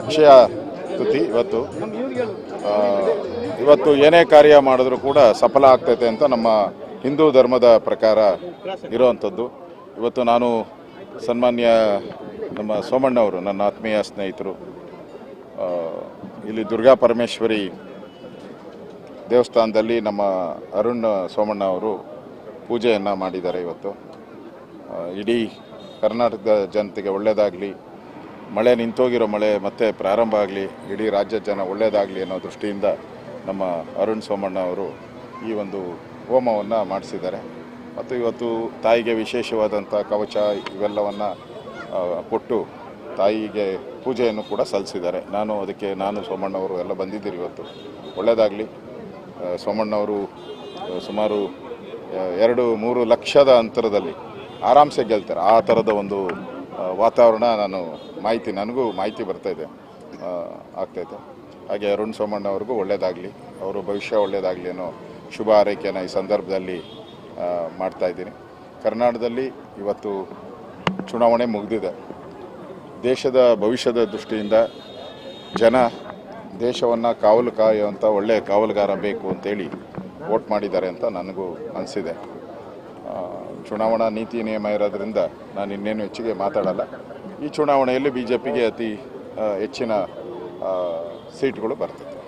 ಅಕ್ಷಯ ತುತಿ ಇವತ್ತು. ಇವತ್ತು ಏನೇ ಕಾರ್ಯ ಮಾಡಿದ್ರೂ ಕೂಡ ಸಫಲ ಆಗ್ತೈತೆ ಅಂತ ನಮ್ಮ ಹಿಂದೂ ಧರ್ಮದ ಪ್ರಕಾರ ಇರುವಂಥದ್ದು. ಇವತ್ತು ನಾನು ಸನ್ಮಾನ್ಯ ನಮ್ಮ ಸೋಮಣ್ಣವರು ನನ್ನ ಆತ್ಮೀಯ ಸ್ನೇಹಿತರು ಇಲ್ಲಿ ದುರ್ಗಾ ಪರಮೇಶ್ವರಿ ದೇವಸ್ಥಾನದಲ್ಲಿ ನಮ್ಮ ಅರುಣ್ ಸೋಮಣ್ಣ ಅವರು ಪೂಜೆಯನ್ನು ಮಾಡಿದ್ದಾರೆ ಇವತ್ತು. ಇಡೀ ಕರ್ನಾಟಕದ ಜನತೆಗೆ ಒಳ್ಳೆಯದಾಗಲಿ ಮಳೆ ನಿಂತೋಗಿರೋ ಮಳೆ ಮತ್ತೆ ಪ್ರಾರಂಭ ಆಗಲಿ, ಇಡೀ ರಾಜ್ಯದ ಜನ ಒಳ್ಳೆಯದಾಗಲಿ ಅನ್ನೋ ದೃಷ್ಟಿಯಿಂದ ನಮ್ಮ ಅರುಣ್ ಸೋಮಣ್ಣ ಅವರು ಈ ಒಂದು ಹೋಮವನ್ನು ಮಾಡಿಸಿದ್ದಾರೆ. ಮತ್ತು ಇವತ್ತು ತಾಯಿಗೆ ವಿಶೇಷವಾದಂಥ ಕವಚ ಇವೆಲ್ಲವನ್ನು ಕೊಟ್ಟು ತಾಯಿಗೆ ಪೂಜೆಯನ್ನು ಕೂಡ ಸಲ್ಲಿಸಿದ್ದಾರೆ. ನಾನು ಅದಕ್ಕೆ, ನಾನು ಸೋಮಣ್ಣವರು ಎಲ್ಲ ಬಂದಿದ್ದೀರಿ ಇವತ್ತು. ಒಳ್ಳೆಯದಾಗಲಿ ಸೋಮಣ್ಣವರು ಸುಮಾರು ಎರಡು ಮೂರು ಲಕ್ಷದ ಅಂತರದಲ್ಲಿ ಆರಾಮ್ಸೆ ಗೆಲ್ತಾರೆ. ಆ ಥರದ ಒಂದು ವಾತಾವರಣ ನಾನು ಮಾಹಿತಿ, ನನಗೂ ಮಾಹಿತಿ ಬರ್ತಾ ಇದೆ. ಆಗ್ತೈತೆ ಹಾಗೆ ಅರುಣ್ ಸೋಮಣ್ಣ ಅವ್ರಿಗೂ ಒಳ್ಳೆಯದಾಗಲಿ ಅವರು ಭವಿಷ್ಯ ಒಳ್ಳೇದಾಗಲಿ ಅನ್ನೋ ಶುಭ ಹಾರೈಕೆಯನ್ನು ಈ ಸಂದರ್ಭದಲ್ಲಿ ಮಾಡ್ತಾ ಇದ್ದೀನಿ. ಕರ್ನಾಟಕದಲ್ಲಿ ಇವತ್ತು ಚುನಾವಣೆ ಮುಗಿದಿದೆ. ದೇಶದ ಭವಿಷ್ಯದ ದೃಷ್ಟಿಯಿಂದ ಜನ ದೇಶವನ್ನು ಕಾವಲು ಕಾಯುವಂಥ ಒಳ್ಳೆಯ ಕಾವಲುಗಾರ ಬೇಕು ಅಂತೇಳಿ ವೋಟ್ ಮಾಡಿದ್ದಾರೆ ಅಂತ ನನಗೂ ಅನಿಸಿದೆ. ಚುನಾವಣಾ ನೀತಿ ನಿಯಮ ಇರೋದ್ರಿಂದ ನಾನು ಇನ್ನೇನು ಹೆಚ್ಚಿಗೆ ಮಾತಾಡಲ್ಲ. ಈ ಚುನಾವಣೆಯಲ್ಲಿ ಬಿ ಜೆ ಪಿಗೆ ಅತಿ ಹೆಚ್ಚಿನ ಸೀಟ್ಗಳು ಬರ್ತದೆ.